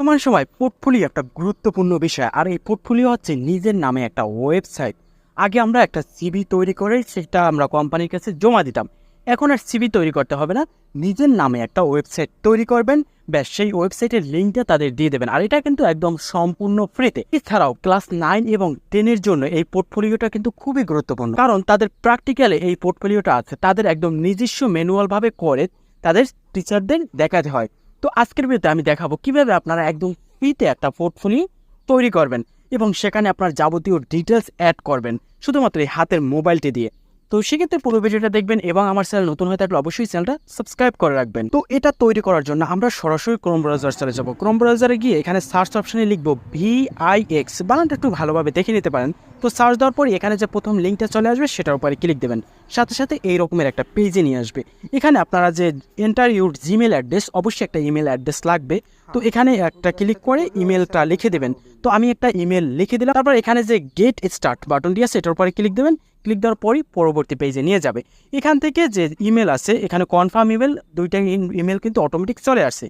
বর্তমান সময় পোর্টফোলিও একটা গুরুত্বপূর্ণ বিষয়, আর এই পোর্টফোলিও হচ্ছে নিজের নামে একটা ওয়েবসাইট আগে আমরা একটা সিভি তৈরি করে সেটা আমরা কোম্পানির কাছে জমা দিতাম। এখন আর সিভি তৈরি করতে হবে না, নিজের নামে একটা ওয়েবসাইট তৈরি করবেন, ব্যাস সেই ওয়েবসাইটের লিঙ্কটা তাদের দিয়ে দেবেন। আর এটা কিন্তু একদম সম্পূর্ণ ফ্রিতে এছাড়াও ক্লাস নাইন এবং টেনের জন্য এই পোর্টফোলিওটা কিন্তু খুবই গুরুত্বপূর্ণ। কারণ তাদের প্র্যাকটিক্যালে এই পোর্টফোলিওটা আছে, তাদের একদম নিজস্ব ম্যানুয়ালভাবে করে তাদের টিচারদের দেখাতে হয়। তো আজকের ভিডিওতে আমি দেখাবো কীভাবে আপনারা একদম ফ্রিতে একটা পোর্টফোলিও তৈরি করবেন এবং সেখানে আপনার যাবতীয় ডিটেলস অ্যাড করবেন, শুধুমাত্র এই হাতের মোবাইলটি দিয়ে। তো সেক্ষেত্রে পুরো ভিডিওটা দেখবেন এবং আমার চ্যানেল নতুন হয়ে থাকলে অবশ্যই চ্যানেলটা সাবস্ক্রাইব করে রাখবেন। তো এটা তৈরি করার জন্য আমরা সরাসরি ক্রোম ব্রাউজার চলে যাব। ক্রোম ব্রাউজারে গিয়ে এখানে সার্চ অপশানে লিখব ভি আই এক্স বানানটা একটু ভালোভাবে দেখে নিতে পারেন। তো সার্চ দেওয়ার পর এখানে যে প্রথম লিঙ্কটা চলে আসবে, সেটার উপরে ক্লিক দেবেন। সাথে সাথে এই রকমের একটা পেজে নিয়ে আসবে। এখানে আপনারা যে এন্টার ইউর জিমেল অ্যাড্রেস অবশ্যই একটা ইমেল অ্যাড্রেস লাগবে। তো এখানে একটা ক্লিক করে ইমেলটা লিখে দেবেন। তো আমি একটা ইমেল লিখে দিলাম। তারপর এখানে যে গেট স্টার্ট বাটনটি আছে, এটার উপরে ক্লিক দেবেন। ক্লিক দেওয়ার পরই পরবর্তী পেজে নিয়ে যাবে। এখান থেকে যে ইমেল আছে, এখানে কনফার্ম ইমেল দুইটা ইমেল কিন্তু অটোমেটিক চলে আসে।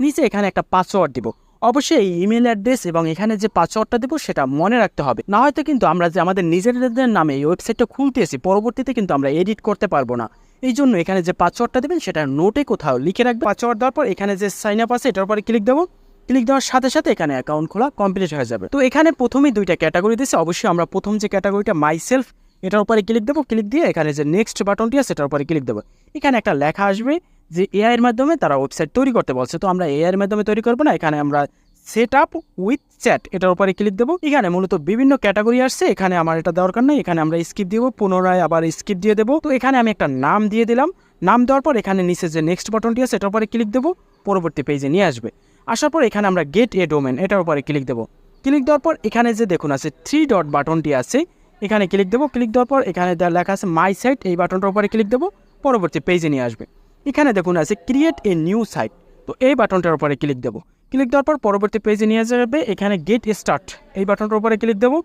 নিচে এখানে একটা পাসওয়ার্ড দিব। অবশ্যই এই ইমেল অ্যাড্রেস এবং এখানে যে পাসওয়ার্ডটা দেবো সেটা মনে রাখতে হবে। না হয়তো কিন্তু আমরা যে আমাদের নিজেদের নামে এই ওয়েবসাইটটা খুলতেছি পরবর্তীতে কিন্তু আমরা এডিট করতে পারব না। এই জন্য এখানে যে পাসওয়ার্ডটা দেবেন সেটা নোটে কোথাও লিখে রাখবেন। পাসওয়ার্ড দেওয়ার পর এখানে যে সাইন আপ আছে, এটার উপরে ক্লিক দেবো। ক্লিক দেওয়ার সাথে সাথে এখানে অ্যাকাউন্ট খোলা কমপ্লিট হয়ে যাবে। তো এখানে প্রথমেই দুইটা ক্যাটাগরি দিয়েছে। অবশ্যই আমরা প্রথম যে ক্যাটাগরিটা মাই সেলফ এটার উপরে ক্লিক দেবো। ক্লিক দিয়ে এখানে যে নেক্সট বাটনটি আছে সেটার উপরে ক্লিক দেবো। এখানে একটা লেখা আসবে যে এআই এর মাধ্যমে তারা ওয়েবসাইট তৈরি করতে বলছে। তো আমরা এআই এর মাধ্যমে তৈরি করব না, এখানে আমরা সেট আপ উইথ চ্যাট এটার উপরে ক্লিক দেবো। এখানে মূলত বিভিন্ন ক্যাটাগরি আসছে, এখানে আমার এটা দরকার নেই, এখানে আমরা স্কিপ দিব, পুনরায় আবার স্কিপ দিয়ে দেবো। তো এখানে আমি একটা নাম দিয়ে দিলাম। নাম দেওয়ার পর এখানে নিচে যে নেক্সট বাটনটি আছে এটার উপরে ক্লিক দেবো, পরবর্তী পেজে নিয়ে আসবে। আসার পর এখানে আমরা গেট এ ডোমেন এটার উপরে ক্লিক দেবো। ক্লিক দেওয়ার পর এখানে যে দেখুন আছে থ্রি ডট বাটনটি আছে, এখানে ক্লিক দেবো। ক্লিক দেওয়ার পর এখানে লেখা আছে মাই সাইট এই বাটনটার উপরে ক্লিক দেবো, পরবর্তী পেজে নিয়ে আসবে। এখানে দেখুন আছে ক্রিয়েট এ নিউ সাইট তো এই বাটনটার উপরে ক্লিক দেবো। ক্লিক দেওয়ার পর পরবর্তী পেজে নিয়ে যাবে, এখানে গেট স্টার্ট এই বাটনটার উপরে ক্লিক দেবো।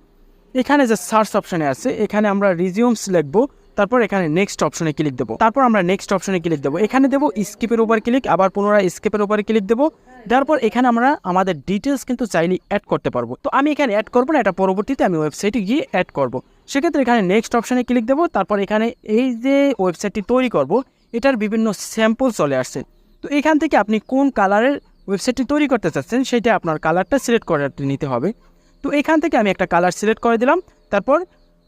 এখানে যে সার্চ অপশানে আছে, এখানে আমরা রিজিউমস লিখব, তারপর এখানে নেক্সট অপশনে ক্লিক দেবো। তারপর আমরা নেক্সট অপশনে ক্লিক দেবো। এখানে দেবো স্কিপের উপর ক্লিক আবার পুনরায় স্কিপের উপরে ক্লিক দেবো। তারপর এখানে আমরা আমাদের ডিটেলস কিন্তু চাইলে অ্যাড করতে পারব। তো আমি এখানে অ্যাড করব না, এটা পরবর্তীতে আমি ওয়েবসাইটে গিয়ে অ্যাড করব। সেক্ষেত্রে এখানে নেক্সট অপশানে ক্লিক দেবো, তারপর এখানে এই যে ওয়েবসাইটটি তৈরি করব এটার বিভিন্ন স্যাম্পল চলে আসছে। তো এখান থেকে আপনি কোন কালারের ওয়েবসাইটটি তৈরি করতে চাচ্ছেন, সেটা আপনার কালারটা সিলেক্ট করে নিতে হবে। তো এখান থেকে আমি একটা কালার সিলেক্ট করে দিলাম। তারপর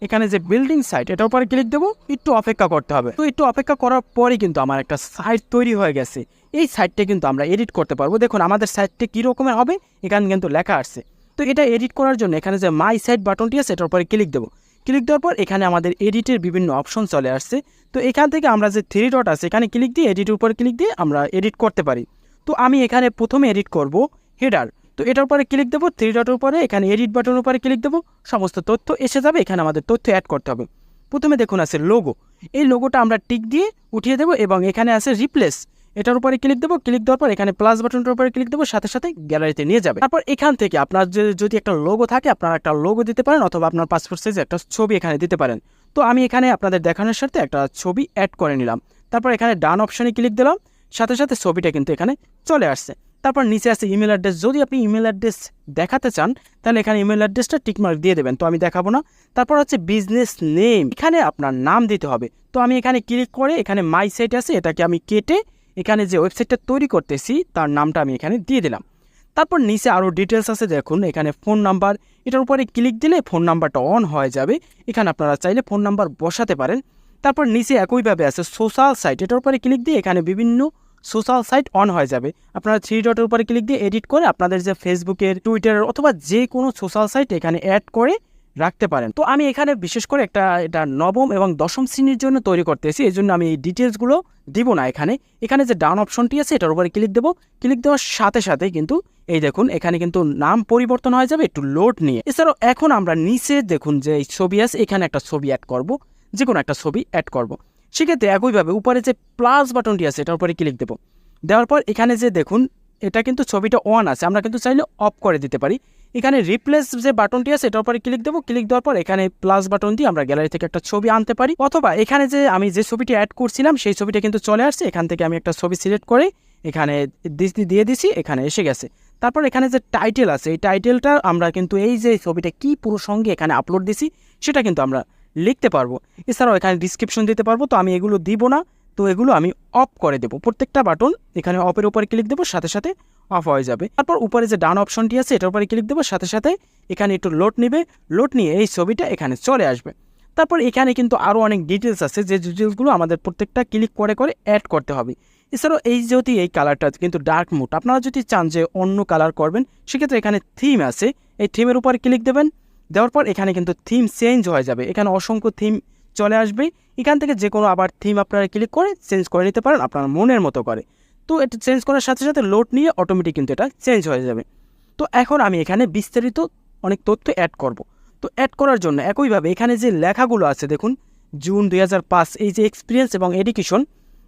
এখানে যে বিল্ডিং সাইট, এটার উপরে ক্লিক দেবো। একটু অপেক্ষা করতে হবে। তো একটু অপেক্ষা করার পরে কিন্তু আমার একটা সাইট তৈরি হয়ে গেছে। এই সাইটটা কিন্তু আমরা এডিট করতে পারব। দেখুন, আমাদের সাইটটা কী রকমের হবে, এখানে কিন্তু লেখা আসছে তো এটা এডিট করার জন্য এখানে যে মাই সাইট বাটনটি আছে, এটার উপরে ক্লিক দেবো। ক্লিক দেওয়ার পর এখানে আমাদের এডিটের বিভিন্ন অপশন চলে আসছে। তো এখান থেকে আমরা যে থ্রি ডট আছে, এখানে ক্লিক দিয়ে এডিটের উপর ক্লিক দিয়ে আমরা এডিট করতে পারি। তো আমি এখানে প্রথমে এডিট করব হেডার তো এটার উপরে ক্লিক দেবো থ্রি ডটের উপরে, এখানে এডিট বাটনের উপরে ক্লিক দেবো, সমস্ত তথ্য এসে যাবে, এখানে আমাদের তথ্য অ্যাড করতে হবে। প্রথমে দেখুন আছে লোগো এই লোগোটা আমরা টিক দিয়ে উঠিয়ে দেবো এবং এখানে আছে রিপ্লেস এটার উপরে ক্লিক দেবো ক্লিক দেওয়ার পর এখানে প্লাস বাটনটার উপরে ক্লিক দেবো, সাথে সাথে গ্যালারিতে নিয়ে যাবে। তারপর এখান থেকে আপনার যদি একটা লোগো থাকে, আপনারা একটা লোগো দিতে পারেন অথবা আপনার পাসপোর্ট সাইজে একটা ছবি এখানে দিতে পারেন। তো আমি এখানে আপনাদের দেখানোর সাথে একটা ছবি অ্যাড করে নিলাম। তারপর এখানে ডান অপশনে ক্লিক দিলাম, সাথে সাথে ছবিটা কিন্তু এখানে চলে আসছে। তারপর নিচে আছে ইমেল অ্যাড্রেস যদি আপনি ইমেল অ্যাড্রেস দেখাতে চান, তাহলে এখানে ইমেল অ্যাড্রেসটা টিকমার্ক দিয়ে দেবেন। তো আমি দেখাবো না। তারপর হচ্ছে বিজনেস নেম এখানে আপনার নাম দিতে হবে। তো আমি এখানে ক্লিক করে এখানে মাই সাইট আছে, এটাকে আমি কেটে এখানে যে ওয়েবসাইটটা তৈরি করতেছি, তার নামটা আমি এখানে দিয়ে দিলাম। তারপর নিচে আরও ডিটেলস আছে, দেখুন, এখানে ফোন নাম্বার এটার উপরে ক্লিক দিলে ফোন নাম্বারটা অন হয়ে যাবে। এখানে আপনারা চাইলে ফোন নাম্বার বসাতে পারেন। তারপর নিচে একইভাবে আছে সোশ্যাল সাইট এটার উপরে ক্লিক দিয়ে এখানে বিভিন্ন সোশ্যাল সাইট অন হয়ে যাবে। আপনারা থ্রি ডটের উপরে ক্লিক দিয়ে এডিট করে আপনাদের যে ফেসবুকের টুইটারের অথবা যে কোনো সোশ্যাল সাইট এখানে অ্যাড করে রাখতে পারেন। তো আমি এখানে বিশেষ করে একটা, এটা নবম এবং দশম শ্রেণির জন্য তৈরি করতেছি, এই জন্য আমি এই ডিটেলসগুলো দিব না এখানে। এখানে যে ডাউন অপশনটি আছে, এটার উপরে ক্লিক দেবো। ক্লিক দেওয়ার সাথে সাথে কিন্তু এই দেখুন, এখানে কিন্তু নাম পরিবর্তন হয়ে যাবে, একটু লোড নিয়ে। এছাড়াও এখন আমরা নিচে দেখুন যে এই ছবি আছে, এখানে একটা ছবি অ্যাড করব যে কোনো একটা ছবি অ্যাড করব। সেক্ষেত্রে একইভাবে উপরে যে প্লাস বাটনটি আছে, এটার উপরে ক্লিক দেবো। দেওয়ার পর এখানে যে দেখুন, এটা কিন্তু ছবিটা অন আছে, আমরা কিন্তু চাইলে অফ করে দিতে পারি। এখানে রিপ্লেস যে বাটনটি আছে এটার উপরে ক্লিক দেবো। ক্লিক দেওয়ার পর এখানে প্লাস বাটন দিয়ে আমরা গ্যালারি থেকে একটা ছবি আনতে পারি। অথবা এখানে যে আমি যে ছবিটি অ্যাড করছিলাম, সেই ছবিটা কিন্তু চলে আসছে। এখান থেকে আমি একটা ছবি সিলেক্ট করে এখানে দিয়ে দিছি, এখানে এসে গেছে। তারপর এখানে যে টাইটেল আছে, এই টাইটেলটা আমরা কিন্তু এই যে ছবিটা কী প্রসঙ্গে এখানে আপলোড দিছি, সেটা কিন্তু আমরা লিখতে পারব। এছাড়াও এখানে ডিসক্রিপশন দিতে পারব, তো আমি এগুলো দিব না। তো এগুলো আমি অফ করে দেবো। প্রত্যেকটা বাটন এখানে অফের উপরে ক্লিক দেবো, সাথে সাথে অফ হয়ে যাবে। তারপর উপরে যে ডান অপশনটি আছে, এটার উপরে ক্লিক দেবো। সাথে সাথে এখানে একটু লোড নেবে। লোড নিয়ে এই ছবিটা এখানে চলে আসবে। তারপর এখানে কিন্তু আরও অনেক ডিটেলস আছে। যে ডিটেলসগুলো আমাদের প্রত্যেকটা ক্লিক করে করে অ্যাড করতে হবে। এছাড়াও এই যদি এই কালারটা কিন্তু ডার্ক মুড আপনারা যদি চান যে অন্য কালার করবেন, সেক্ষেত্রে এখানে থিম আছে। এই থিমের উপর ক্লিক দেবেন। দেওয়ার পর এখানে কিন্তু থিম চেঞ্জ হয়ে যাবে। এখানে অসংখ্য থিম চলে আসবে। এখান থেকে যে কোনো আবার থিম আপনারা ক্লিক করে চেঞ্জ করে নিতে পারেন আপনার মনের মতো করে। তো এটা চেঞ্জ করার সাথে সাথে লোড নিয়ে অটোমেটিক কিন্তু এটা চেঞ্জ হয়ে যাবে। তো এখন আমি এখানে বিস্তারিত অনেক তথ্য অ্যাড করব। তো অ্যাড করার জন্য একইভাবে এখানে যে লেখাগুলো আছে, দেখুন জুন দু হাজার পাঁচ, এই যে এক্সপিরিয়েন্স এবং এডুকেশন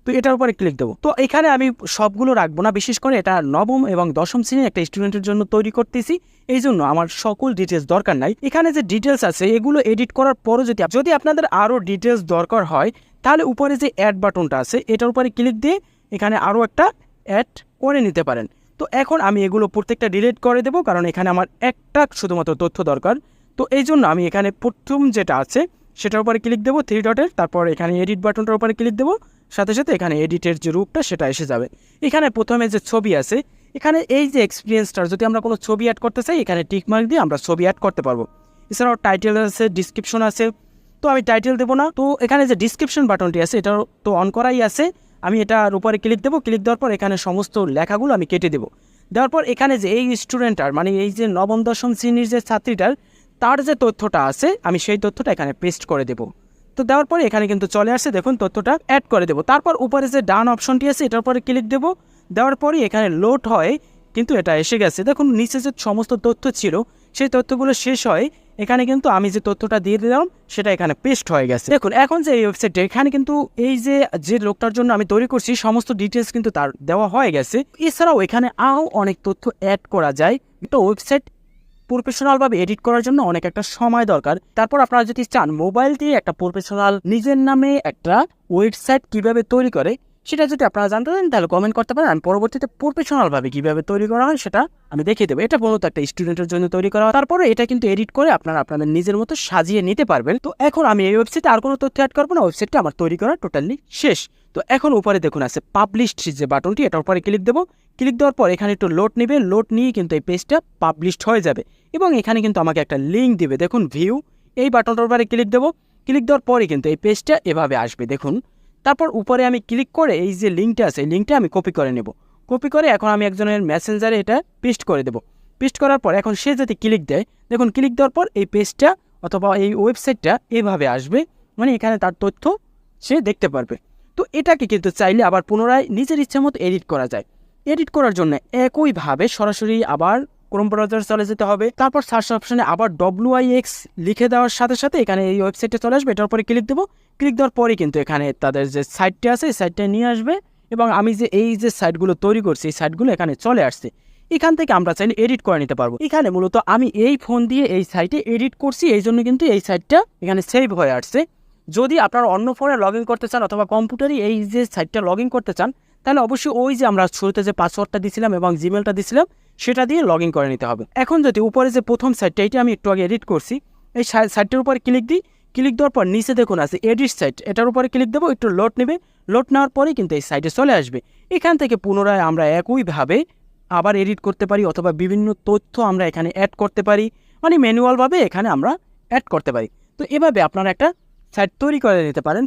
তো এটার উপরে ক্লিক দেবো। তো এখানে আমি সবগুলো রাখব না, বিশেষ করে এটা নবম এবং দশম শ্রেণির একটা স্টুডেন্টের জন্য তৈরি করতেছি। এই জন্য আমার সকল ডিটেলস দরকার নাই। এখানে যে ডিটেলস আছে, এগুলো এডিট করার পরও যদি যদি আপনাদের আরও ডিটেলস দরকার হয়, তাহলে উপরে যে অ্যাড বাটনটা আছে, এটার উপরে ক্লিক দিয়ে এখানে আরও একটা অ্যাড করে নিতে পারেন। তো এখন আমি এগুলো প্রত্যেকটা ডিলিট করে দেবো, কারণ এখানে আমার একটা শুধুমাত্র তথ্য দরকার। তো এই জন্য আমি এখানে প্রথম যেটা আছে, সেটার উপরে ক্লিক দেবো থ্রি ডটের তারপর এখানে এডিট বাটনটার উপরে ক্লিক দেবো, সাথে সাথে এখানে এডিটের যে রূপটা, সেটা এসে যাবে। এখানে প্রথমে যে ছবি আছে, এখানে এই যে এক্সপিরিয়েন্সটার যদি আমরা কোনো ছবি অ্যাড করতে চাই, এখানে টিকমার্ক দিয়ে আমরা ছবি অ্যাড করতে পারব। এছাড়াও টাইটেল আছে ডিসক্রিপশন আছে, তো আমি টাইটেল দেবো না। তো এখানে যে ডিসক্রিপশন বাটনটি আছে এটা তো অন করাই আছে। আমি এটার উপরে ক্লিক দেবো ক্লিক দেওয়ার পর এখানে সমস্ত লেখাগুলো আমি কেটে দেবো। দেওয়ার পর এখানে যে এই স্টুডেন্টটার মানে এই যে নবম, দশম শ্রেণির যে ছাত্রীটার, তার যে তথ্যটা আছে, আমি সেই তথ্যটা এখানে পেস্ট করে দেবো। তো দেওয়ার পরে এখানে কিন্তু চলে আসছে দেখুন তথ্যটা অ্যাড করে দেবো। তারপর উপরে যে ডান অপশনটি আছে, এটার পরে ক্লিক দেবো। দেওয়ার পরই এখানে লোড হয়, কিন্তু এটা এসে গেছে। দেখুন, নিচে যে সমস্ত তথ্য ছিল, সেই তথ্যগুলো শেষ হয় এখানে কিন্তু আমি যে তথ্যটা দিয়ে দিলাম, সেটা এখানে পেস্ট হয়ে গেছে। দেখুন, এখন যে এই ওয়েবসাইটে এখানে কিন্তু এই যে যে লোকটার জন্য আমি তৈরি করছি, সমস্ত ডিটেলস কিন্তু তার দেওয়া হয়ে গেছে। এছাড়াও এখানে আরও অনেক তথ্য অ্যাড করা যায়। একটা ওয়েবসাইট প্রফেশনালভাবে এডিট করার জন্য অনেক একটা সময় দরকার। তারপর আপনারা যদি চান মোবাইল দিয়ে একটা প্রফেশনাল নিজের নামে একটা ওয়েবসাইট কীভাবে তৈরি করে সেটা যদি আপনারা জানতে চান, তাহলে কমেন্ট করতে পারেন। আমি পরবর্তীতে প্রফেশনালভাবে কীভাবে তৈরি করা হয়, সেটা আমি দেখিয়ে দেবো। এটা মূলত একটা স্টুডেন্টের জন্য তৈরি করা হয়। তারপরে এটা কিন্তু এডিট করে আপনারা আপনাদের নিজের মতো সাজিয়ে নিতে পারবেন। তো এখন আমি এই ওয়েবসাইটে আর কোনো তথ্য অ্যাড করব না। ওয়েবসাইটটা আমার তৈরি করা টোটালি শেষ। তো এখন উপরে দেখুন আছে পাবলিশড যে বাটনটি এটার উপরে ক্লিক দেবো। ক্লিক দেওয়ার পর এখানে একটু লোড নেবে। লোড নিয়ে কিন্তু এই পেজটা পাবলিশড হয়ে যাবে। এবং এখানে কিন্তু আমাকে একটা লিঙ্ক দিবে। দেখুন ভিউ এই বাটনটার উপরে ক্লিক দেবো। ক্লিক দেওয়ার পরে কিন্তু এই পেজটা এভাবে আসবে। দেখুন তারপর উপরে আমি ক্লিক করে এই যে লিঙ্কটা আছে, এই লিঙ্কটা আমি কপি করে নেব। কপি করে এখন আমি একজনের মেসেঞ্জারে এটা পেস্ট করে দেবো। পেস্ট করার পর এখন সে যদি ক্লিক দেয়, দেখুন ক্লিক দেওয়ার পর এই পেজটা অথবা এই ওয়েবসাইটটা এভাবে আসবে। মানে এখানে তার তথ্য সে দেখতে পারবে। তো এটাকে কিন্তু চাইলে আবার পুনরায় নিজের ইচ্ছা মতো এডিট করা যায়। এডিট করার জন্য একইভাবে সরাসরি আবার ক্রোম ব্রাউজার চলে যেতে হবে। তারপর সার্চ অপশনে আবার ডব্লিউ আই এক্স লিখে দেওয়ার সাথে সাথে এখানে এই ওয়েবসাইটে চলে আসবে। এটার উপরে ক্লিক দেবো। ক্লিক দেওয়ার পরে কিন্তু এখানে তাদের যে সাইটটা আছে, এই সাইটটা নিয়ে আসবে এবং আমি যে এই যে সাইটগুলো তৈরি করছি, এই সাইটগুলো এখানে চলে আসছে। এখান থেকে আমরা চাইলে এডিট করে নিতে পারব। এখানে মূলত আমি এই ফোন দিয়ে এই সাইটে এডিট করছি, এই জন্য কিন্তু এই সাইটটা এখানে সেভ হয়ে আসছে। যদি আপনারা অন্য ফোনে লগ করতে চান অথবা কম্পিউটারে এই যে সাইটটা লগ করতে চান, তাহলে অবশ্যই ওই যে আমরা শুরুতে যে পাসওয়ার্ডটা দিয়েছিলাম এবং জিমেলটা দিয়েছিলাম সেটা দিয়ে লগ করে নিতে হবে। এখন যদি উপরে যে প্রথম সাইটটা এইটা আমি একটু আগে এডিট করছি, এই সাইটটার উপরে ক্লিক দিই ক্লিক দেওয়ার পর নিচে দেখুন আছে এডিট সাইট এটার উপরে ক্লিক দেবো, একটু লোড নেবে। লোড নেওয়ার পরেই কিন্তু এই সাইটে চলে আসবে। এখান থেকে পুনরায় আমরা একইভাবে আবার এডিট করতে পারি অথবা বিভিন্ন তথ্য আমরা এখানে অ্যাড করতে পারি। মানে ম্যানুয়ালভাবে এখানে আমরা অ্যাড করতে পারি। তো এভাবে আপনারা একটা সাইট তৈরি করে নিতে পারেন।